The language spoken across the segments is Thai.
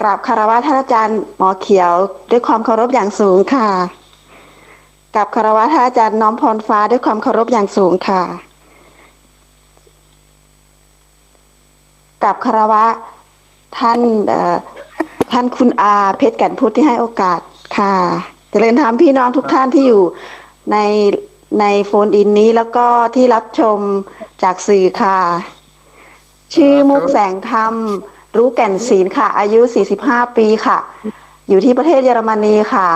กราบคารวะท่านอาจารย์หมอเขียวด้วยความเคารพอย่างสูงค่ะกราบคารวะท่านอาจารย์น้อมพรฟ้าด้วยความเคารพอย่างสูงค่ะกราบคารวะท่านท่านคุณอาเพชรแก่นพุทธที่ให้โอกาสค่ะเจริญธรรมพี่น้องทุกท่านที่อยู่ในในโฟนอินนี้แล้วก็ที่รับชมจากสื่อค่ะ ชื่อมุกแสงธรรม รู้แก่นศีลค่ะ อายุ 45 ปีค่ะ อยู่ที่ประเทศเยอรมนีค่ะ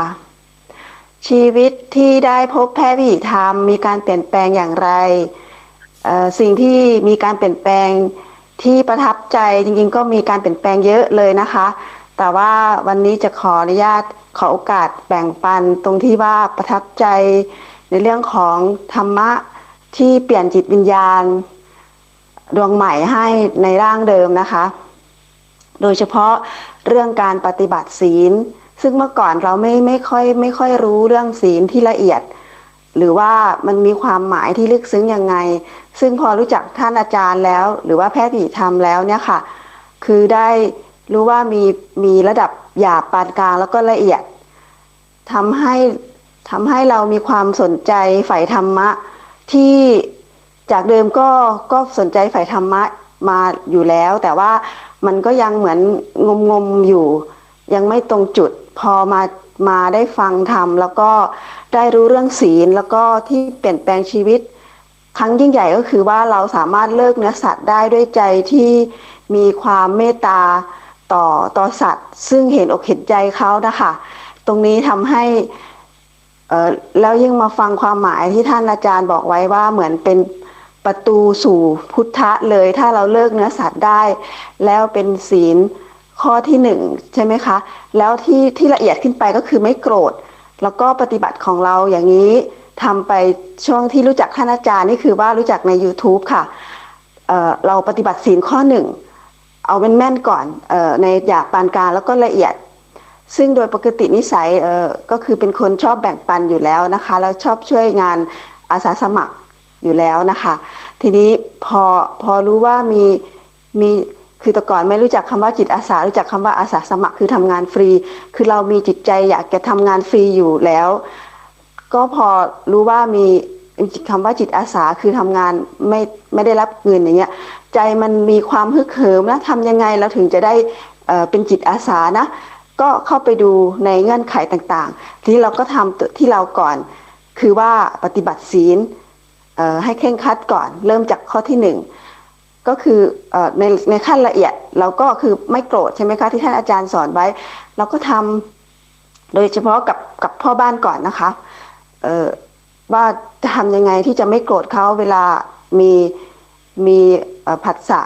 ชีวิตที่ได้พบแพทย์วิถีธรรมมีการเปลี่ยนแปลงอย่างไร สิ่งที่มีการเปลี่ยนแปลงที่ประทับใจจริงๆ ก็มีการเปลี่ยนแปลงเยอะเลยนะคะ แต่ว่าวันนี้จะขออนุญาตขอโอกาสแบ่งปันตรงที่ว่าประทับใจในเรื่องของธรรมะที่เปลี่ยนจิตวิญญาณ ดวงใหม่ให้ในร่างเดิมนะคะ โดยเฉพาะเรื่องการปฏิบัติศีล ซึ่งเมื่อก่อนเราไม่ไม่ค่อยไม่ค่อยรู้เรื่องศีลที่ละเอียด หรือว่ามันมีความหมายที่ลึกซึ้งยังไง ซึ่งพอรู้จักท่านอาจารย์แล้ว หรือว่าแพทย์ผีธรรมแล้วเนี่ยค่ะ คือได้รู้ว่ามีมีระดับหยาบปานกลางแล้วก็ละเอียดทำให้ทำให้เรามีความสนใจใฝ่ธรรมะที่จากเดิมก็ก็สนใจใฝ่ธรรมะ มาอยู่แล้ว แต่ว่ามันก็ยังเหมือนงมงมๆอยู่ ยังไม่ตรงจุดพอมามาได้ฟังธรรมแล้วก็ได้รู้เรื่องศีลแล้วก็ที่เปลี่ยนแปลงชีวิต ครั้งยิ่งใหญ่ก็คือว่าเราสามารถเลิกเนื้อสัตว์ได้ด้วยใจที่มีความเมตตาต่อต่อสัตว์ ซึ่งเห็นอกเห็นใจเขานะคะ ตรงนี้ทำให้แล้วยิ่งมาฟังความหมายที่ท่านอาจารย์บอกไว้ว่าเหมือนเป็น ประตูสู่พุทธะเลยถ้าเราเลิกเนื้อสัตว์ได้ แล้วเป็นศีลข้อที่หนึ่งใช่ไหมคะ แล้วที่ที่ละเอียดขึ้นไปก็คือไม่โกรธ แล้วก็ปฏิบัติของเราอย่างนี้ทำไปช่วงที่รู้จักท่านอาจารย์นี่คือว่ารู้จักใน YouTube ค่ะเเราปฏิบัติศีลข้อหนึ่งเอาเป็นแม่นก่อนออในหยาบปานกลางแล้วก็ละเอียด ซึ่งโดยปกตินิสัยก็คือเป็นคนชอบแบ่งปันอยู่แล้วนะคะ แล้วชอบช่วยงานอาสาสมัคร อยู่แล้วนะคะ ทีนี้พอพอรู้ว่ามีมีคือแต่ก่อนไม่รู้จักคำว่าจิตอาสา รู้จักคำว่าอาสาสมัครคือทำงานฟรี คือเรามีจิตใจอยากจะทำงานฟรีอยู่แล้ว ก็พอรู้ว่ามีคำว่าจิตอาสาคือทำงานไม่ไม่ได้รับเงินอย่างเงี้ย ใจมันมีความฮึกเหิมนะทำยังไงเราถึงจะได้เเป็นจิตอาสานะก็เข้าไปดูในเงื่อนไขต่างๆ ทีนี้เราก็ทำตัวที่เราก่อนคือว่าปฏิบัติศีล ให้เคร่งคัดก่อน เริ่มจากข้อที่หนึ่งก็คืออในในขั้นละเอียดเราก็คือไม่โกรธใช่ไหมคะที่ท่านอาจารย์สอนไว้ เราก็ทำโดยเฉพาะกับกับพ่อบ้านก่อนนะคะเออว่าจะทำยังไงที่จะไม่โกรธเขาเวลามีมีผัสสะ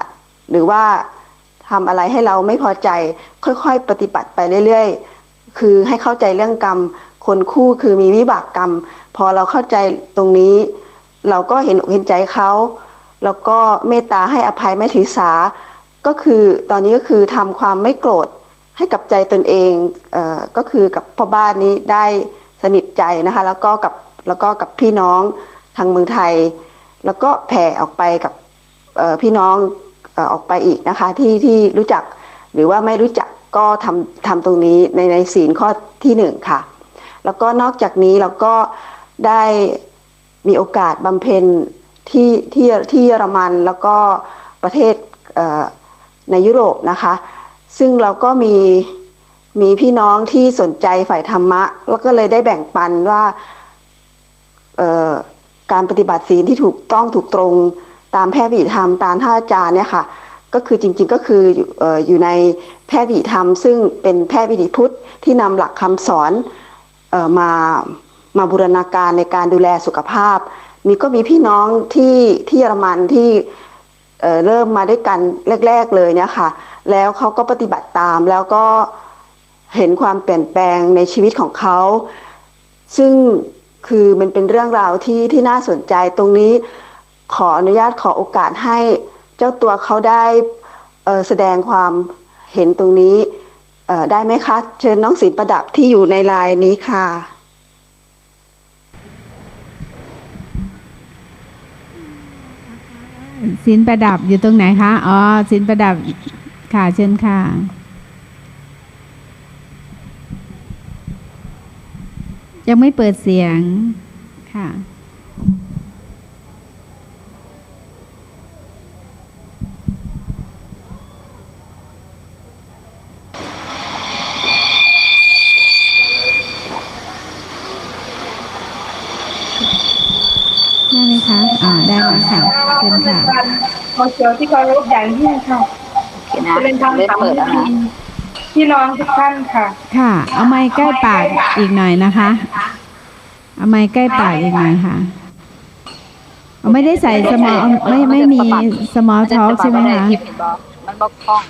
หรือว่าทำอะไรให้เราไม่พอใจค่อยๆ ปฏิบัติไปเรื่อยๆ คือให้เข้าใจเรื่องกรรม คนคู่คือมีวิบากกรรม พอเราเข้าใจตรงนี้ เราก็เห็นอกเห็นใจเขาแล้วก็เมตตาให้อภัยไม่ถือสา ก็คือตอนนี้ก็คือทำความไม่โกรธให้กับใจตนเองเอ่อก็คือกับพ่อบ้านนี้ได้สนิทใจนะคะ แล้วก็กับแล้วก็กับพี่น้องทางเมืองไทย แล้วก็แผ่ออกไปกับพี่น้องออออกไปอีกนะคะที่ที่รู้จักหรือว่าไม่รู้จักก็ทำทำตรงนี้ในในศีลข้อที่หนึ่งค่ะ แล้วก็นอกจากนี้เราก็ได้ มีโอกาสบำเพ็ญที่ที่ที่เยอรมันแล้วก็ประเทศเในยุโรปนะคะ ซึ่งเราก็มีมีพี่น้องที่สนใจฝ่ายธรรมะ แล้วก็เลยได้แบ่งปันว่าการปฏิบัติศีลที่ถูกต้องถูกตรงตามแพทย์วิถีธรรมตามท่าอาจารย์เนี่ยค่ะ ก็คือจริงๆก็คืออยู่เอ่ออยู่ในแพทย์วิถีธรรม ซึ่งเป็นแพทย์วิถีพุทธที่นำหลักคำสอนออมา มาบูรณาการในการดูแลสุขภาพ มีก็มีพี่น้องที่ที่เยอรมันที่เเริ่มมาด้วยกันแรก ๆเลยเนี่ยค่ะ แล้วเขาก็ปฏิบัติตามแล้วก็เห็นความเปลี่ยนแปลงในชีวิตของเขา ซึ่งคือมันเป็นเรื่องราวที่ที่น่าสนใจตรงนี้ขออนุญาตขอโอกาสให้เจ้าตัวเขาได้แสดงความเห็นตรงนี้ได้ไหมคะ เชิญน้องศิลประดับที่อยู่ในไลน์นี้ค่ะ สินประดับอยู่ตรงไหนคะ อ๋อสินประดับค่ะเชิญค่ะ ยังไม่เปิดเสียงค่ะ ขอเชียวที่เคารพอย่างยิ่งค่ะโอเคนะจะเป็นทางเริ่มสามเปิดแล้วนะพี่น้องทุกท่านค่ะ ค่ะ เอาไม้ใกล้ปากอีกหน่อยนะคะ เอาไม้ใกล้ปากอีกหน่อยค่ะเอาไม่ได้ใส่สมอไม่ไม่มีสมอลท็อกใช่ไหมคะคลิปเห็นบอกมันบอกคล้อง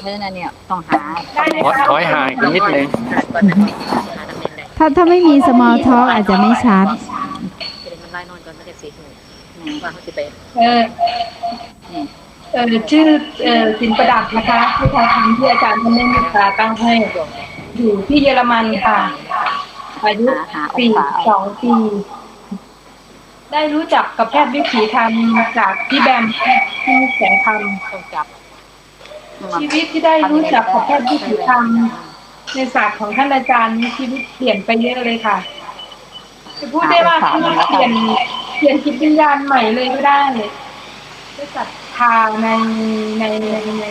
เพราะฉะนั้นเนี่ยต้องหาได้เลยถอยค่ะถอยห่างอีกนิดนึง ถ้าถ้าไม่มี small talk อาจจะไม่ชัดมันไล่นอนก่อนไม่ได้สีหู ว่าเขาจะไปเออเออชื่อเออสินประดับนะคะที่ทางทีมที่อาจารย์ท่านได้เมตตาตั้งให้อยู่ที่เยอรมันค่ะอายุปีสองปี ได้รู้จักกับแพทย์วิถีธรรมจากพี่แบมที่แสงธรรมชีวิตที่ได้รู้จักกับแพทย์วิถีธรรมในศาสตร์ของท่านอาจารย์ชีวิตเปลี่ยนไปเยอะเลยค่ะจะพูดได้ว่าชีวิตเปลี่ยน เปลี่ยนจิตวิญญาณใหม่เลยก็ได้ด้วยศรัทธาในในในใน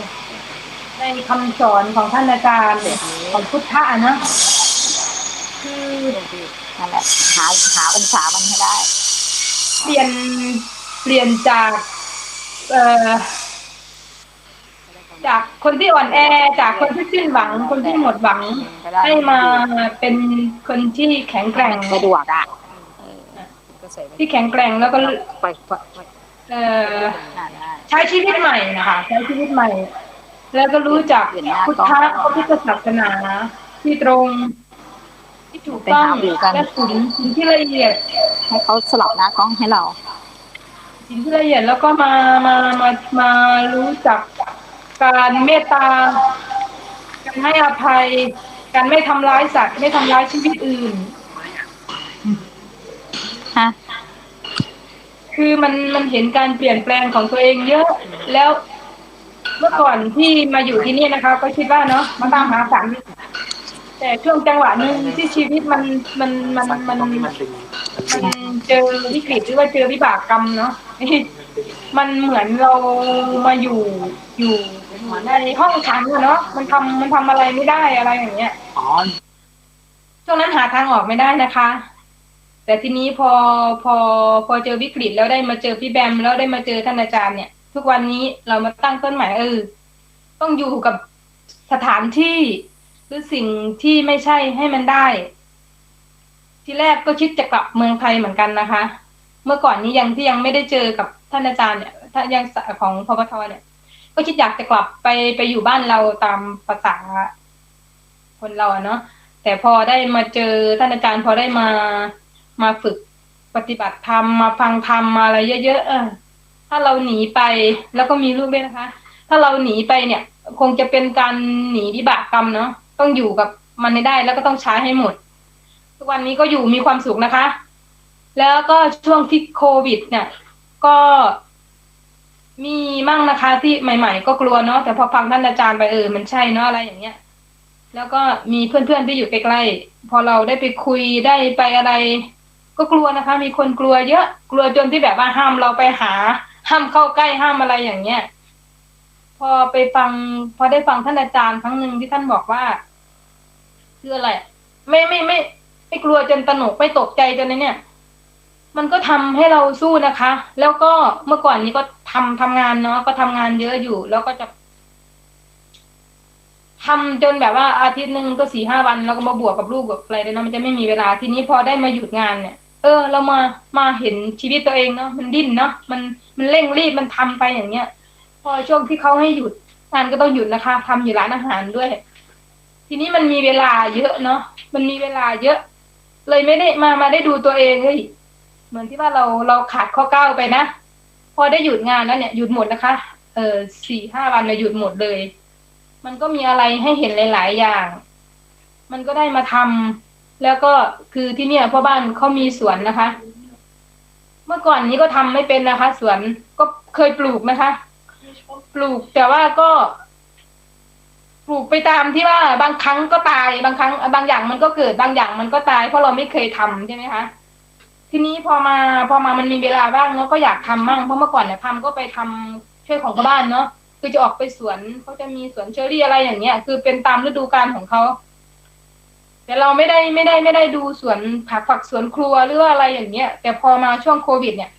ในคำสอนของท่านอาจารย์ของพุทธะอะนะคือนั่นแหละหาหาองศามันให้ได้ เปลี่ยนเปลี่ยนจากเอ่อจากคนที่อ่อนแอจากคนที่สิ้นหวัง คนที่หมดหวัง ให้มาเป็นคนที่แข็งแกร่งสะดวกอะก็ ใส่ที่แข็งแกร่งแล้วก็ไปไปไปเอ่อได้ใช้ชีวิตใหม่นะคะใช้ชีวิตใหม่ แล้วก็รู้จักพุทธะพระพุทธศาสนาที่ตรง ที่ถูกต้องและสิ่งสิ่งที่ละเอียดให้เขาสลับหน้ากล้องให้เราสิ่งที่ละเอียดแล้วก็มามามามารู้จักการเมตตาการให้อภัย การไม่ทำร้ายสัตว์ไม่ทำร้ายชีวิตอื่น ฮะคือมันมันเห็นการเปลี่ยนแปลงของตัวเองเยอะ แล้วเมื่อก่อนที่มาอยู่ที่นี่นะคะ ก็คิดว่าเนาะมาตามหาฝันแต่ช่วงจังหวะหนึ่งที่ชีวิตมันมันมันมันมันเจอวิกฤตหรือว่าเจอวิบากกรรมเนาะมันเหมือนเรามาอยู่อยู่ในห้องขังอะเนาะมันทำมันทำอะไรไม่ได้อะไรอย่างเงี้ยช่วงนั้นหาทางออกไม่ได้นะคะ แต่ทีนี้พอพอพอเจอวิกฤตแล้วได้มาเจอพี่แบมแล้วได้มาเจอท่านอาจารย์เนี่ย ทุกวันนี้เรามาตั้งต้นใหม่เออต้องอยู่กับสถานที่หรือสิ่งที่ไม่ใช่ให้มันได้ ที่แรกก็คิดจะกลับเมืองไทยเหมือนกันนะคะ เมื่อก่อนนี้ยังที่ยังไม่ได้เจอกับท่านอาจารย์เนี่ยท่านยังของพปทเนี่ย ก็คิดอยากจะกลับไปไปอยู่บ้านเราตามภาษาคนเราเนาะแต่พอได้มาเจอท่านอาจารย์พอได้มา มาฝึกปฏิบัติธรรมมาฟังธรรมมาอะไรเยอะๆเออถ้าเราหนีไปแล้วก็มีลูกด้วยนะคะ ถ้าเราหนีไปเนี่ย คงจะเป็นการหนีวิบากกรรมเนาะต้องอยู่กับมันให้ได้แล้วก็ต้องใช้ให้หมด ทุกวันนี้ก็อยู่มีความสุขนะคะ แล้วก็ช่วงที่โควิด เนี่ย ก็มีมั่งนะคะ ที่ใหม่ ๆ ก็กลัวเนาะแต่พอฟังท่านอาจารย์ไปเออมันใช่เนาะอะไรอย่างเงี้ย แล้วก็มีเพื่อนๆที่อยู่ใกล้ๆพอเราได้ไปคุยได้ไปอะไร ก็กลัวนะคะ มีคนกลัวเยอะ กลัวจนที่แบบว่าห้ามเราไปหา ห้ามเข้าใกล้ห้ามอะไรอย่างเงี้ยพอไปฟัง พอได้ฟังท่านอาจารย์ครั้งหนึ่งที่ท่านบอกว่า คืออะไร ไม่ไม่ไม่ไม่กลัวจนตหนกไม่ตกใจจนเนี่ย มันก็ทำให้เราสู้นะคะ แล้วก็เมื่อก่อนนี้ก็ทำทำงานเนาะก็ทำงานเยอะอยู่ แล้วก็จะทำจนแบบว่าอาทิตย์หนึ่งก็สี่ห้าวัน แล้วก็มาบวกกับลูกกับอะไรเลยเนาะมันจะไม่มีเวลาทีนี้พอได้มาหยุดงานเนี่ย เออ เรามามาเห็นชีวิตตัวเองเนาะมันดิ้นเนาะมันมันเร่งรีบมันทำไปอย่างเงี้ย พอช่วงที่เขาให้หยุดงานก็ต้องหยุดนะคะทำอยู่ร้านอาหารด้วย ทีนี้มันมีเวลาเยอะเนาะมันมีเวลาเยอะ เลยไม่ได้มามาได้ดูตัวเองเฮ้ยเหมือนที่ว่าเราเราขาดข้อก้าวไปนะพอได้หยุดงานแล้วเนี่ยหยุดหมดนะคะ เออสี่ห้าวันเนี่ยหยุดหมดเลย มันก็มีอะไรให้เห็นหลาย ๆ อย่าง มันก็ได้มาทำ แล้วก็คือที่เนี่ยพ่อบ้านเขามีสวนนะคะ เมื่อก่อนนี้ก็ทำไม่เป็นนะคะ สวนก็เคยปลูกนะคะ ปลูกแต่ว่าก็ ปลูกไปตามที่ว่าบางครั้งก็ตายบางครั้ง บางอย่างมันก็เกิดบางอย่างมันก็ตายเพราะเราไม่เคยทำใช่ไหมคะทีนี้พอมาพอมามันมีเวลาบ้างเนาะก็อยากทำมั่งเพราะเมื่อก่อนเนี่ยทำก็ไปทำช่วยของชาวบ้านเนาะคือจะออกไปสวนเขาจะมีสวนเชอรี่อะไรอย่างเงี้ยคือเป็นตามฤดูกาลของเขา แต่เราไม่ได้ไม่ได้ไม่ได้ดูสวนผักฝักสวนครัวหรือว่าอะไรอย่างเงี้ย แต่พอมาช่วงโควิด เนี่ย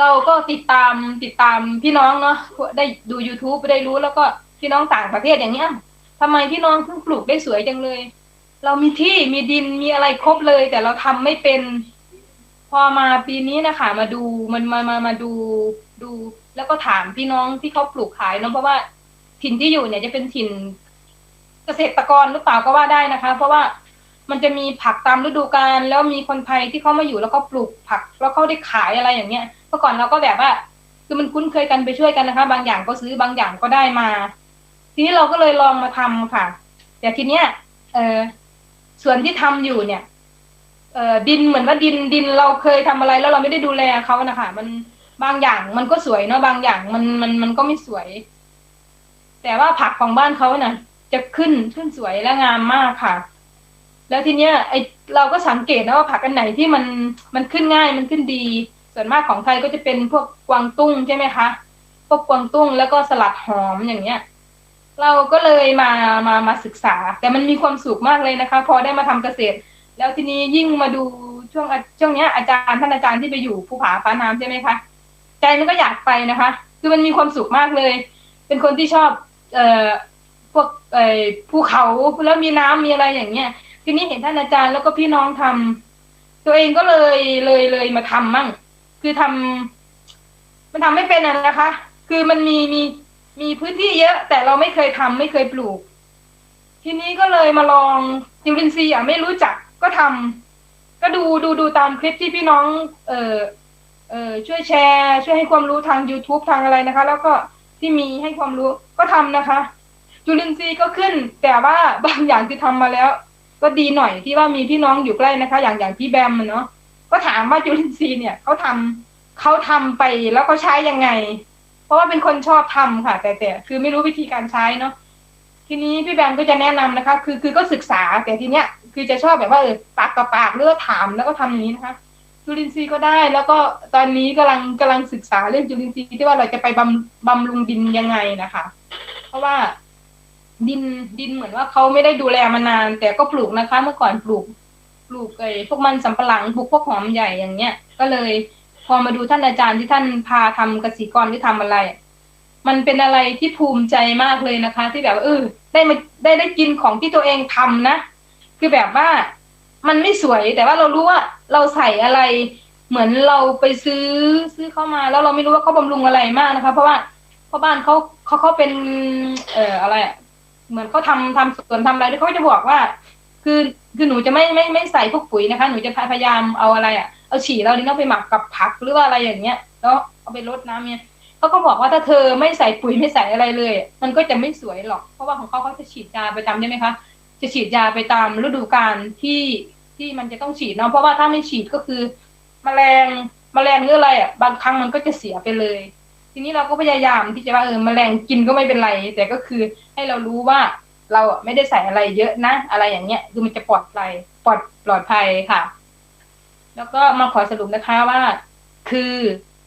เราก็ติดตามติดตามพี่น้องเนาะได้ดู youtube ได้รู้แล้วก็พี่น้องต่างประเทศอย่างเงี้ยทำไมพี่น้องเพิ่งปลูกได้สวยจังเลย เรามีที่มีดินมีอะไรครบเลย แต่เราทำไม่เป็น พอมาปีนี้นะคะมาดูมันมามามาดูดู แล้วก็ถามพี่น้องที่เขาปลูกขายเนาะเพราะว่าถิ่นที่อยู่เนี่ยจะเป็นถิ่นเกษตรกรหรือเปล่าก็ว่าได้นะคะ เพราะว่ามันจะมีผักตามฤดูกาลแล้วมีคนไทยที่เขามาอยู่แล้วก็ปลูกผัก แล้วเขาได้ขายอะไรอย่างเงี้ยเมื่อก่อนเราก็แบบว่า คือมันคุ้นเคยกันไปช่วยกันนะคะ บางอย่างก็ซื้อบางอย่างก็ได้มา ทีนี้เราก็เลยลองมาทำค่ะ แต่ทีเนี้ย เออส่วนที่ทำอยู่เนี่ย เออดินเหมือนว่าดินดินเราเคยทำอะไร แล้วเราไม่ได้ดูแลเขานะคะมันบางอย่างมันก็สวยเนาะบางอย่างมันมันมันก็ไม่สวย แต่ว่าผักของบ้านเขาน่ะ จะขึ้นขึ้นสวยและงามมากค่ะ แล้วทีเนี้ยไอเราก็สังเกตนะว่าผักอันไหนที่มันมันขึ้นง่ายมันขึ้นดี ส่วนมากของไทยก็จะเป็นพวกกวางตุ้งใช่ไหมคะพวกกวางตุ้งแล้วก็สลัดหอมอย่างเงี้ย เราก็เลยมามามาศึกษา แต่มันมีความสุขมากเลยนะคะ พอได้มาทำเกษตร แล้วทีนี้ยิ่งมาดูช่วงช่วงเนี้ยอาจารย์ท่านอาจารย์ที่ไปอยู่ภูผาฟ้าน้ำใช่ไหมคะใจมันก็อยากไปนะคะ คือมันมีความสุขมากเลย เป็นคนที่ชอบ เอ่อ พวกเอ่อภูเขาแล้วมีน้ำมีอะไรอย่างเงี้ยทีนี้เห็นท่านอาจารย์แล้วก็พี่น้องทำตัวเองก็เลยเลยเลยมาทำมั่ง คือทำมันทำไม่เป็นอะนะคะ คือมันมีมีมีพื้นที่เยอะ แต่เราไม่เคยทำไม่เคยปลูก ทีนี้ก็เลยมาลองจุลินทรีอะไม่รู้จักก็ทำก็ดูดูดูตามคลิปที่พี่น้อง เออเออช่วยแชร์ ช่วยให้ความรู้ทาง youtube ทางอะไรนะคะ แล้วก็ที่มีให้ความรู้ก็ทำนะคะ จุลินทรีย์ก็ขึ้น แต่ว่าบางอย่างที่ทำมาแล้ว ก็ดีหน่อยที่ว่ามีพี่น้องอยู่ใกล้นะคะ อย่างอย่างพี่แบมเนาะก็ถามว่าจุลินทรีย์เนี่ยเขาทำเขาทำไปแล้วเขาใช้ยังไง เพราะว่าเป็นคนชอบทำค่ะ แต่แต่คือไม่รู้วิธีการใช้เนาะทีนี้พี่แบมก็จะแนะนำนะคะ คือคือก็ศึกษาแต่ทีเนี้ยคือจะชอบแบบว่าเออปากต่อปากเลือกถามแล้วก็ทำอย่างนี้นะคะจุลินทรีย์ก็ได้แล้วก็ตอนนี้กำลังกำลังศึกษาเรื่องจุลินทรีย์ที่ว่าเราจะไปบำบำรุงดินยังไงนะคะ เพราะว่า ดินดินเหมือนว่าเขาไม่ได้ดูแลมานาน แต่ก็ปลูกนะคะ เมื่อก่อนปลูก ปลูกไอ้พวกมันสำปะหลังปลูกพวกหอมใหญ่อย่างเงี้ย ก็เลย พอมาดูท่านอาจารย์ที่ท่านพาทำกสิกรที่ทำอะไร มันเป็นอะไรที่ภูมิใจมากเลยนะคะ ที่แบบเออได้มาได้ได้กินของที่ตัวเองทำนะ คือแบบว่ามันไม่สวยแต่ว่าเรารู้ว่าเราใส่อะไร เหมือนเราไปซื้อซื้อเข้ามา แล้วเราไม่รู้ว่าเขาบำรุงอะไรมากนะคะ เพราะว่าพราะบ้านเขาเขาเขาเป็น เอ่ออะไรอะ เหมือนเขาทำทำสวนทำอะไรเขาจะบอกว่า คือคือหนูจะไม่ไม่ไม่ใส่พวกปุ๋ยนะคะ หนูจะพยายามเอาอะไรอะเอาฉี่เรานี่ต้องไปหมักกับผักหรือว่าอะไรอย่างเงี้ยแล้วเอาไปรดน้ำเนี่ยเขาก็บอกว่าถ้าเธอไม่ใส่ปุ๋ยไม่ใส่อะไรเลย มันก็จะไม่สวยหรอก เพราะว่าของเขาเขาจะฉีดยาไประจำใช่ไหมคะจะฉีดยาไปตามฤดูกาลที่ที่มันจะต้องฉีดเนาะเพราะว่าถ้าไม่ฉีดก็คือแมลงแมลงหรืออะไรอะบางครั้งมันก็จะเสียไปเลย ทีนี้เราก็พยายามที่จะว่าเออแมลงกินก็ไม่เป็นไร แต่ก็คือให้เรารู้ว่าเราไม่ได้ใส่อะไรเยอะนะ อะไรอย่างเงี้ยคือมันจะปลอดภัยปลอดปลอดภัยค่ะ แล้วก็มาขอสรุปนะคะว่า คือ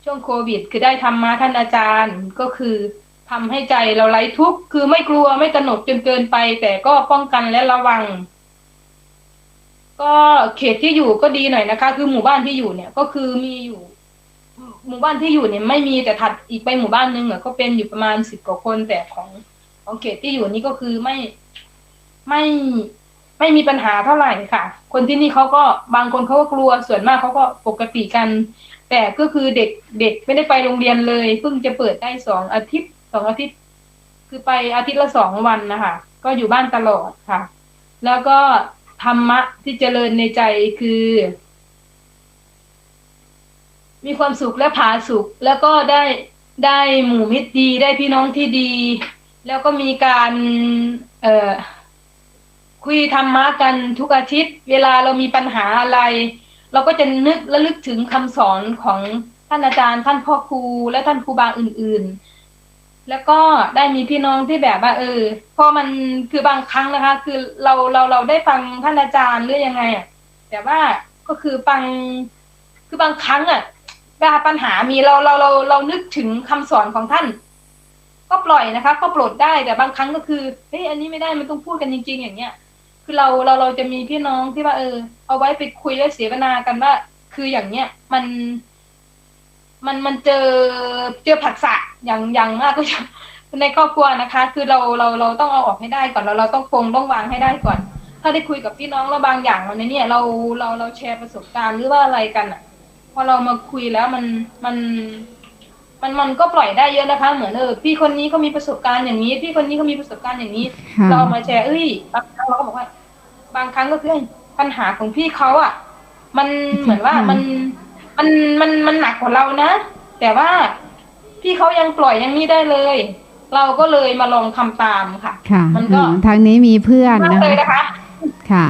ช่วงโควิด คือได้ทำมาท่านอาจารย์ก็คือทำให้ใจเราไร้ทุกข์คือไม่กลัวไม่ตระหนกจนเกินไป แต่ก็ป้องกันและระวัง ก็เขตที่อยู่ก็ดีหน่อยนะคะ คือหมู่บ้านที่อยู่เนี่ย ก็คือมีอยู่ หมู่บ้านที่อยู่เนี่ยไม่มีแต่ถัดอีกไปหมู่บ้านหนึงอะก็เป็นอยู่ประมาณสิบกว่าคนแต่ของของเขตที่อยู่นี่ก็คือไม่ไม่ไม่มีปัญหาเท่าไหร่ค่ะ คนที่นี่เขาก็บางคนเขาก็กลัวส่วนมากเขาก็ปกติกัน แต่ก็คือเด็กเด็กไม่ได้ไปโรงเรียนเลยเพิ่งจะเปิดได้สองอาทิตย์สองอาทิตย์ คือไปอาทิตย์ละสองวันนะคะก็อยู่บ้านตลอดค่ะ แล้วก็ธรรมะที่เจริญในใจคือ มีความสุขและผาสุข แล้วก็ได้ได้หมู่มิตรดีได้พี่น้องที่ดี แล้วก็มีการเอ่อคุยธรรมะกันทุกอาทิตย์ เวลาเรามีปัญหาอะไร เราก็จะนึกและลึกถึงคำสอนของท่านอาจารย์ท่านพ่อครูและท่านครูบาอื่น ๆ แล้วก็ได้มีพี่น้องที่แบบว่าเออพอมันคือบางครั้งนะคะ คือเราเราเราได้ฟังท่านอาจารย์หรือยังไงอะแต่ว่าก็คือฟังคือบางครั้งอะ เวลาปัญหามีเราเราเราเรานึกถึงคำสอนของท่าน ก็ปล่อยนะคะ ก็ปลดได้แต่บางครั้งก็คือเฮ้ยอันนี้ไม่ได้มันต้องพูดกันจริง ๆ อย่างเงี้ย คือเราเราเราจะมีพี่น้องที่ว่า เออ เอาไว้ไปคุยและเสวนากันว่า คืออย่างเนี้ยมันมันมันเจอเจอผัสสะอย่างอย่างมากก็จะในครอบครัวนะคะ คือเราเราเราต้องเอาออกให้ได้ก่อนเราเราต้องคงต้องวางให้ได้ก่อน ถ้าได้คุยกับพี่น้องแล้วบางอย่างเราในเนี่ยเราเราเราแชร์ประสบการณ์หรือว่าอะไรกันอะ พอเรามาคุยแล้วมันมัน มันมันก็ปล่อยได้เยอะนะคะ เหมือนเออพี่คนนี้เขามีประสบการณ์อย่างนี้ พี่คนนี้เขามีประสบการณ์อย่างนี้ค่ะเราเอามาแชร์เอ้ยบางครั้งเราก็บอกว่า บางครั้งก็คือปัญหาของพี่เขาอะ มันเหมือนว่ามันมันมันมันหนักกว่าเรานะแต่ว่าพี่เขายังปล่อยยังนี้ได้เลย เราก็เลยมาลองทำตามค่ะค่ะ มันก็อืมทางนี้มีเพื่อนมากนะเลยคะนะคะ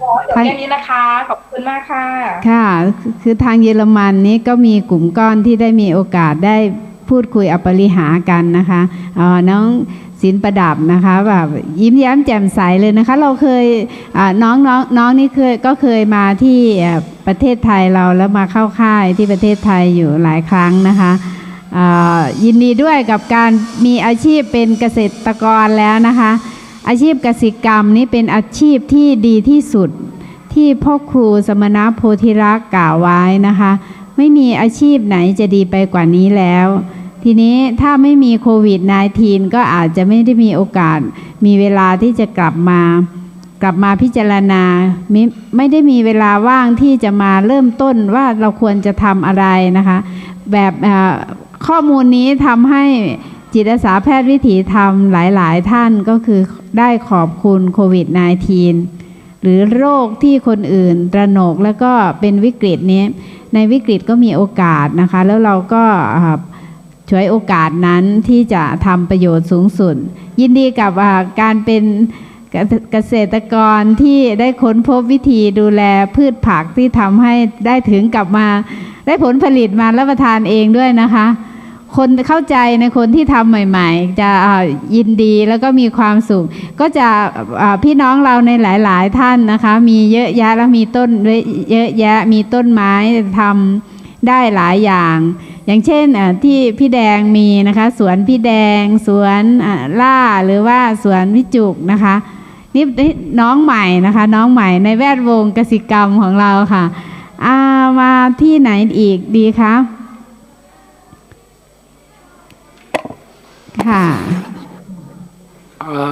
ค่ะขอจบแค่นี้นะคะ ขอบคุณมากค่ะ ค่ะคือคือทางเยอรมันนี้ก็มีกลุ่มก้อนที่ได้มีโอกาสได้พูดคุยอปริหากันนะคะเอ่อน้องศิลประดับนะคะแบบยิ้มแย้มแจ่มใสเลยนะคะ เราเคยอ่าน้องน้องน้องนี่เคยก็เคยมาที่เอ่อประเทศไทยเราแล้วมาเข้าค่ายที่ประเทศไทยอยู่หลายครั้งนะคะอ่ายินดีด้วยกับการมีอาชีพเป็นเกษตรกรแล้วนะคะ อาชีพกสิกรรมนี่เป็นอาชีพที่ดีที่สุด ที่พ่อครูสมณโพธิรักษ์กล่าวไว้นะคะ ไม่มีอาชีพไหนจะดีไปกว่านี้แล้ว ทีนี้ถ้าไม่มีโควิด -19 ก็อาจจะไม่ได้มีโอกาส มีเวลาที่จะกลับมา กลับมาพิจารณาไม่ไม่ได้มีเวลาว่างที่จะมาเริ่มต้นว่าเราควรจะทำอะไรนะคะ แบบข้อมูลนี้ทำให้ จิตอาสาแพทย์วิถีธรรมหลาย ๆ ท่านก็คือได้ขอบคุณโควิด -19 หรือโรคที่คนอื่นตระหนกแล้วก็เป็นวิกฤตนี้ ในวิกฤตก็มีโอกาสนะคะ แล้วเราก็ช่วยโอกาสนั้นที่จะทำประโยชน์สูงสุด ยินดีกับการเป็นเกษเกษตรกรที่ได้ค้นพบวิธีดูแลพืชผักที่ทำให้ได้ถึงกลับมา ได้ผลผลิตมารับประทานเองด้วยนะคะ คนเข้าใจในคนที่ทำใหม่ ๆ จะยินดีแล้วก็มีความสุข ก็จะพี่น้องเราในหลาย ๆ ท่านนะคะ มีเยอะแยะแล้วมีต้นเยอะแยะมีต้นไม้ทำได้หลายอย่าง อย่างเช่นที่พี่แดงมีนะคะ สวนพี่แดง สวนล่าหรือว่าสวนวิจุกนะคะนี่นี่น้องใหม่นะคะ น้องใหม่ในแวดวงกสิกรรมของเราค่ะอามาที่ไหนอีกดีคะ ค่ะเอ่อ